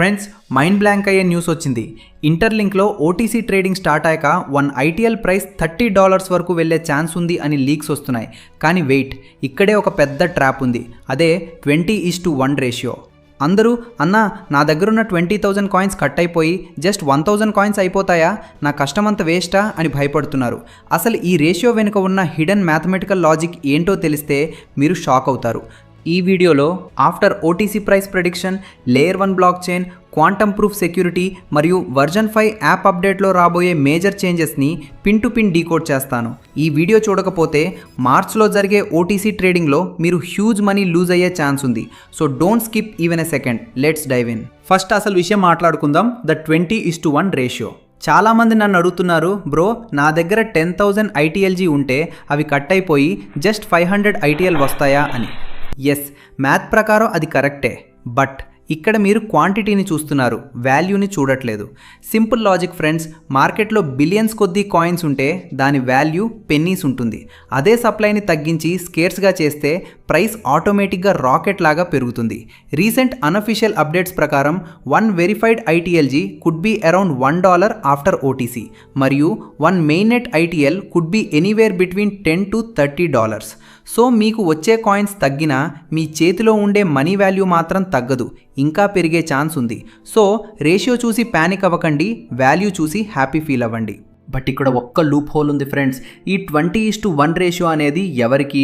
Friends mind blank అయ్యే news వచ్చింది. ఇంటర్లింక్లో ఓటీసీ ట్రేడింగ్ స్టార్ట్ అయ్యాక one ITL price thirty dollars వరకు వెళ్ళే ఛాన్స్ ఉంది అని లీక్స్ వస్తున్నాయి. కానీ వెయిట్ ఇక్కడే ఒక పెద్ద ట్రాప్ ఉంది. అదే twenty is to one ratio అందరూ అన్న నా దగ్గర ఉన్న ట్వంటీ థౌజండ్ కాయిన్స్ కట్ అయిపోయి జస్ట్ వన్ థౌజండ్ కాయిన్స్ అయిపోతాయా? నా కష్టమంత వేస్టా? అని భయపడుతున్నారు. అసలు ఈ రేషియో వెనుక ఉన్న హిడెన్ మ్యాథమెటికల్ లాజిక్ ఏంటో తెలిస్తే మీరు షాక్ అవుతారు. ఈ వీడియోలో after OTC price prediction layer one blockchain quantum proof security మరియు వర్జన్ ఫైవ్ యాప్ అప్డేట్లో రాబోయే మేజర్ చేంజెస్ని పిన్ టు పిన్ డీకోడ్ చేస్తాను. ఈ వీడియో చూడకపోతే మార్చ్లో జరిగే ఓటీసీ ట్రేడింగ్లో మీరు హ్యూజ్ మనీ లూజ్ అయ్యే ఛాన్స్ ఉంది. So don't skip even a second. Let's dive in. First అసలు విషయం మాట్లాడుకుందాం. The twenty is to one ratio. చాలామంది నన్ను అడుగుతున్నారు బ్రో నా దగ్గర టెన్ థౌజండ్ ఐటీఎల్జీ ఉంటే అవి కట్ అయిపోయి జస్ట్ ఫైవ్ హండ్రెడ్ ఐటీఎల్ వస్తాయా? అని. ఎస్ మ్యాథ్ ప్రకారం అది కరెక్టే బట్ ఇక్కడ మీరు క్వాంటిటీని చూస్తున్నారు వాల్యూని చూడట్లేదు. సింపుల్ లాజిక్ ఫ్రెండ్స్ మార్కెట్లో బిలియన్స్ కొద్దీ కాయిన్స్ ఉంటే దాని వాల్యూ పెన్నీస్ ఉంటుంది. అదే సప్లైని తగ్గించి స్కేర్స్గా చేస్తే ప్రైస్ ఆటోమేటిక్గా రాకెట్ లాగా పెరుగుతుంది. రీసెంట్ అనఫిషియల్ అప్డేట్స్ ప్రకారం one verified ITLG could be around one dollar after OTC మరియు one main net ITL could be anywhere between ten to thirty dollars so మీకు వచ్చే కాయిన్స్ తగ్గినా మీ చేతిలో ఉండే మనీ వాల్యూ మాత్రం తగ్గదు. ఇంకా పెరిగే ఛాన్స్ ఉంది. సో రేషియో చూసి ప్యానిక్ అవ్వకండి. వాల్యూ చూసి హ్యాపీ ఫీల్ అవ్వండి. బట్ ఇక్కడ ఒక్క లూప్ హోల్ ఉంది ఫ్రెండ్స్. ఈ twenty is to one ratio అనేది ఎవరికి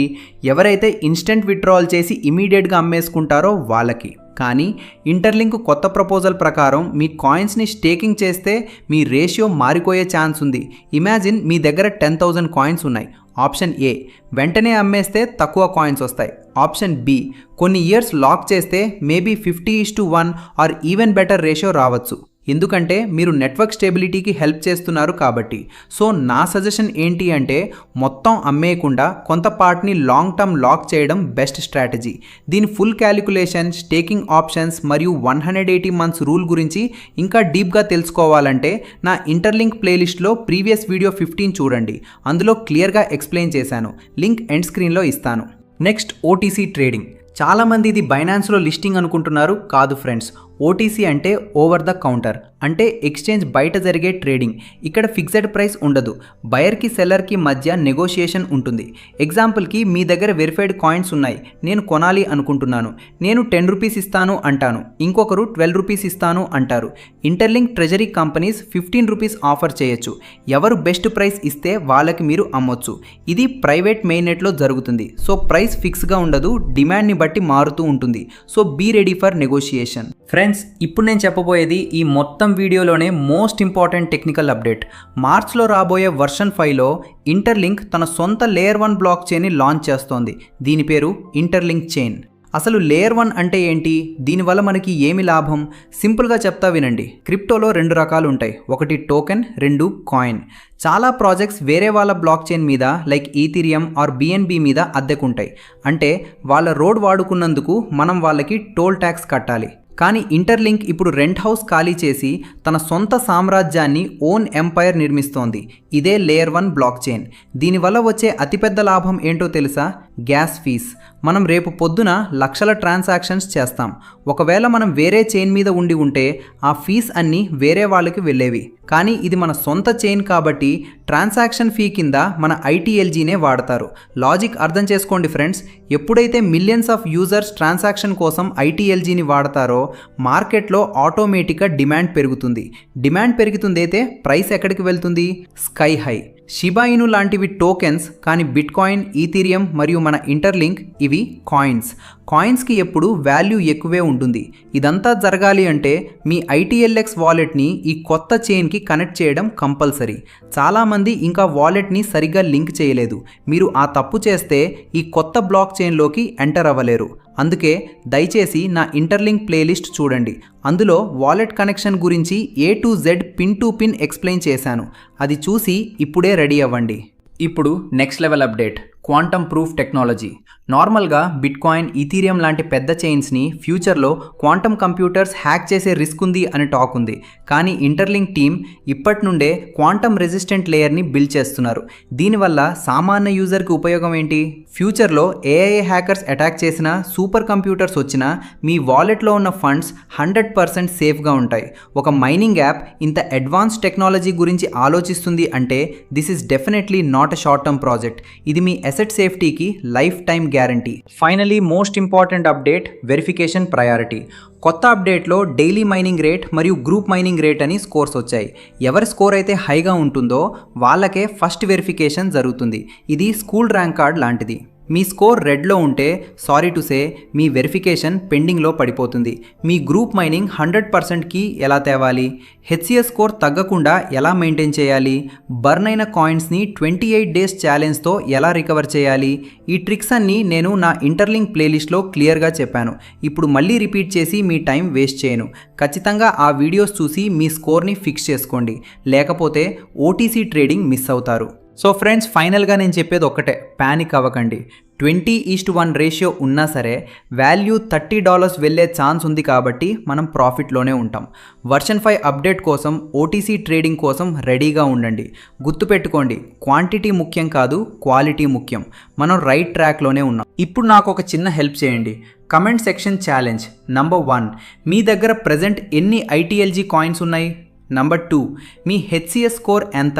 ఎవరైతే ఇన్స్టెంట్ విత్డ్రావల్ చేసి ఇమీడియట్గా అమ్మేసుకుంటారో వాళ్ళకి. కానీ ఇంటర్లింక్ కొత్త ప్రపోజల్ ప్రకారం మీ కాయిన్స్ని స్టేకింగ్ చేస్తే మీ రేషియో మారిపోయే ఛాన్స్ ఉంది. ఇమాజిన్ మీ దగ్గర టెన్ థౌజండ్ కాయిన్స్ ఉన్నాయి. ఆప్షన్ ఏ వెంటనే అమ్మేస్తే తక్కువ కాయిన్స్ వస్తాయి. ఆప్షన్ బి కొన్ని ఇయర్స్ లాక్ చేస్తే maybe fifty is to one or even better ratio రావచ్చు. ఎందుకంటే మీరు నెట్వర్క్ స్టెబిలిటీకి హెల్ప్ చేస్తున్నారు కాబట్టి. సో నా సజెషన్ ఏంటి అంటే మొత్తం అమ్మేయకుండా కొంత పార్ట్ని లాంగ్ టర్మ్ లాక్ చేయడం బెస్ట్ స్ట్రాటజీ. దీని ఫుల్ క్యాలిక్యులేషన్ స్టేకింగ్ ఆప్షన్స్ మరియు one hundred eighty months rule గురించి ఇంకా డీప్గా తెలుసుకోవాలంటే నా ఇంటర్లింక్ ప్లేలిస్ట్లో ప్రీవియస్ వీడియో ఫిఫ్టీన్ చూడండి. అందులో క్లియర్గా ఎక్స్ప్లెయిన్ చేశాను. లింక్ ఎండ్ స్క్రీన్లో ఇస్తాను. Next OTC trading. చాలామంది ఇది బైనాన్స్లో లిస్టింగ్ అనుకుంటున్నారు. కాదు ఫ్రెండ్స్ ఓటీసీ అంటే ఓవర్ ద కౌంటర్ అంటే ఎక్స్చేంజ్ బయట జరిగే ట్రేడింగ్ ఇక్కడ ఫిక్స్డ్ ప్రైస్ ఉండదు. బయర్కి సెల్లర్కి మధ్య నెగోషియేషన్ ఉంటుంది. ఎగ్జాంపుల్కి మీ దగ్గర వెరిఫైడ్ కాయిన్స్ ఉన్నాయి. నేను కొనాలి అనుకుంటున్నాను. నేను టెన్ రూపీస్ ఇస్తాను అంటాను. ఇంకొకరు ట్వెల్వ్ రూపీస్ ఇస్తాను అంటారు. Interlink treasury companies fifteen rupees offer చేయొచ్చు. ఎవరు బెస్ట్ ప్రైస్ ఇస్తే వాళ్ళకి మీరు అమ్మొచ్చు. ఇది ప్రైవేట్ మెయినెట్లో జరుగుతుంది. సో ప్రైస్ ఫిక్స్గా ఉండదు. డిమాండ్ని బట్టి మారుతూ ఉంటుంది. So be ready for negotiation friends ఇప్పుడు నేను చెప్పబోయేది ఈ మొత్తం వీడియోలోనే మోస్ట్ ఇంపార్టెంట్ టెక్నికల్ అప్డేట్ మార్చ్లో రాబోయే వర్షన్ ఫైవ్లో ఇంటర్లింక్ తన సొంత లేయర్ వన్ బ్లాక్ చైన్ని లాంచ్ చేస్తోంది. దీని పేరు ఇంటర్లింక్ చైన్ అసలు లేయర్ వన్ అంటే ఏంటి? దీనివల్ల మనకి ఏమి లాభం? సింపుల్గా చెప్తా వినండి. క్రిప్టోలో రెండు రకాలు ఉంటాయి. ఒకటి టోకెన్ రెండు కాయిన్ చాలా ప్రాజెక్ట్స్ వేరే వాళ్ళ బ్లాక్ చైన్ మీద లైక్ ఈథీరియం ఆర్ బిఎన్బి మీద అద్దెకుంటాయి. అంటే వాళ్ళ రోడ్ వాడుకున్నందుకు మనం వాళ్ళకి టోల్ ట్యాక్స్ కట్టాలి. కానీ ఇంటర్లింక్ ఇప్పుడు రెంట్ హౌస్ ఖాళీ చేసి తన సొంత సామ్రాజ్యాన్ని ఓన్ ఎంపైర్ నిర్మిస్తోంది. ఇదే లేయర్ వన్ బ్లాక్ చైన్. దీనివల్ల వచ్చే అతిపెద్ద లాభం ఏంటో తెలుసా? గ్యాస్ ఫీస్ మనం రేపు పొద్దున లక్షల ట్రాన్సాక్షన్స్ చేస్తాం. ఒకవేళ మనం వేరే చైన్ మీద ఉండి ఉంటే ఆ ఫీస్ అన్నీ వేరే వాళ్ళకి వెళ్ళేవి. కానీ ఇది మన సొంత చైన్ కాబట్టి ట్రాన్సాక్షన్ ఫీ కింద మన ఐటీఎల్జీనే వాడతారు. లాజిక్ అర్థం చేసుకోండి ఫ్రెండ్స్. ఎప్పుడైతే మిలియన్స్ ఆఫ్ యూజర్స్ ట్రాన్సాక్షన్ కోసం ఐటీఎల్జీని వాడతారో మార్కెట్లో ఆటోమేటిక్గా డిమాండ్ పెరుగుతుంది. డిమాండ్ పెరుగుతుందైతే ప్రైస్ ఎక్కడికి వెళ్తుంది? Sky high. షిబాయిను లాంటివి టోకెన్స్ కానీ బిట్ కాయిన్ ఈథీరియం మరియు మన ఇంటర్లింక్ ఇవి కాయిన్స్. కాయిన్స్కి ఎప్పుడు వాల్యూ ఎక్కువే ఉంటుంది. ఇదంతా జరగాలి అంటే మీ ఐటీఎల్ఎక్స్ వాలెట్ని ఈ కొత్త చైన్కి కనెక్ట్ చేయడం కంపల్సరీ. చాలామంది ఇంకా వాలెట్ని సరిగ్గా లింక్ చేయలేదు. మీరు ఆ తప్పు చేస్తే ఈ కొత్త బ్లాక్ చైన్లోకి ఎంటర్ అవ్వలేరు. అందుకే దయచేసి నా ఇంటర్లింక్ ప్లేలిస్ట్ చూడండి. అందులో వాలెట్ కనెక్షన్ గురించి A to Z pin to pin explain చేశాను. అది చూసి ఇప్పుడే రెడీ అవ్వండి. ఇప్పుడు next level update. Quantum proof technology. నార్మల్గా బిట్కాయిన్ ఈథీరియం లాంటి పెద్ద చైన్స్ని ఫ్యూచర్లో క్వాంటమ్ కంప్యూటర్స్ హ్యాక్ చేసే రిస్క్ ఉంది అని టాక్ ఉంది. కానీ ఇంటర్లింక్ టీమ్ ఇప్పటి నుండే క్వాంటమ్ రెసిస్టెంట్ లేయర్ని బిల్డ్ చేస్తున్నారు. దీనివల్ల సామాన్య యూజర్కి ఉపయోగం ఏంటి? ఫ్యూచర్లో ఏఐఏ హ్యాకర్స్ అటాక్ చేసిన సూపర్ కంప్యూటర్స్ వచ్చినా మీ వాలెట్లో ఉన్న ఫండ్స్ హండ్రెడ్ పర్సెంట్ సేఫ్గా ఉంటాయి. ఒక మైనింగ్ యాప్ ఇంత అడ్వాన్స్ టెక్నాలజీ గురించి ఆలోచిస్తుంది అంటే this is definitely not a short term project. ఇది మీ అసెట్ సేఫ్టీకి lifetime guarantee finally most important update verification priority కొత్త అప్డేట్లో డైలీ మైనింగ్ రేట్ మరియు గ్రూప్ మైనింగ్ రేట్ అని స్కోర్స్ వచ్చాయి. ఎవరి స్కోర్ అయితే హైగా ఉంటుందో వాళ్ళకే ఫస్ట్ వెరిఫికేషన్ జరుగుతుంది. ఇది స్కూల్ ర్యాంక్ కార్డ్ లాంటిది. మీ స్కోర్ రెడ్లో ఉంటే సారీ టు సే మీ వెరిఫికేషన్ పెండింగ్లో పడిపోతుంది. మీ గ్రూప్ మైనింగ్ హండ్రెడ్ పర్సెంట్కి ఎలా తేవాలి? హెచ్సిఎస్ స్కోర్ తగ్గకుండా ఎలా మెయింటైన్ చేయాలి? బర్న్ అయిన కాయిన్స్ని ట్వంటీ ఎయిట్ డేస్ ఛాలెంజ్తో ఎలా రికవర్ చేయాలి? ఈ ట్రిక్స్ అన్నీ నేను నా ఇంటర్లింక్ ప్లేలిస్ట్లో క్లియర్గా చెప్పాను. ఇప్పుడు మళ్ళీ రిపీట్ చేసి మీ టైం వేస్ట్ చేయను. ఖచ్చితంగా ఆ వీడియోస్ చూసి మీ స్కోర్ని ఫిక్స్ చేసుకోండి. లేకపోతే ఓటీసీ ట్రేడింగ్ మిస్ అవుతారు. సో ఫ్రెండ్స్ ఫైనల్గా నేను చెప్పేది ఒక్కటే. ప్యానిక్ అవ్వకండి. ట్వంటీ ఈస్ట్ వన్ రేషియో ఉన్నా సరే వాల్యూ థర్టీ డాలర్స్ వెళ్ళే ఛాన్స్ ఉంది కాబట్టి మనం ప్రాఫిట్లోనే ఉంటాం. వర్షన్ ఫైవ్ అప్డేట్ కోసం ఓటీసీ ట్రేడింగ్ కోసం రెడీగా ఉండండి. గుర్తుపెట్టుకోండి క్వాంటిటీ ముఖ్యం కాదు క్వాలిటీ ముఖ్యం. మనం రైట్ ట్రాక్లోనే ఉన్నాం. ఇప్పుడు నాకు ఒక చిన్న హెల్ప్ చేయండి. Comment section challenge number one. మీ దగ్గర ప్రజెంట్ ఎన్ని ఐటీఎల్జీ కాయిన్స్ ఉన్నాయి? నంబర్ టూ మీ హెచ్సిఎస్ స్కోర్ ఎంత?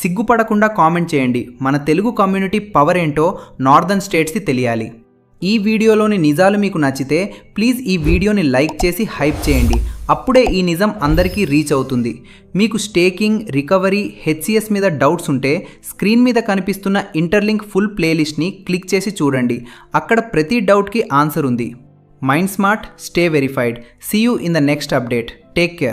సిగ్గుపడకుండా కామెంట్ చేయండి. మన తెలుగు కమ్యూనిటీ పవర్ ఏంటో నార్దర్న్ స్టేట్స్కి తెలియాలి. ఈ వీడియోలోని నిజాలు మీకు నచ్చితే ప్లీజ్ ఈ వీడియోని లైక్ చేసి హైప్ చేయండి. అప్పుడే ఈ నిజం అందరికీ రీచ్ అవుతుంది. మీకు స్టేకింగ్ రికవరీ హెచ్సిఎస్ మీద డౌట్స్ ఉంటే స్క్రీన్ మీద కనిపిస్తున్న ఇంటర్లింక్ ఫుల్ ప్లేలిస్ట్ని క్లిక్ చేసి చూడండి. అక్కడ ప్రతి డౌట్కి ఆన్సర్ ఉంది. Mind smart stay verified see you in the next update take care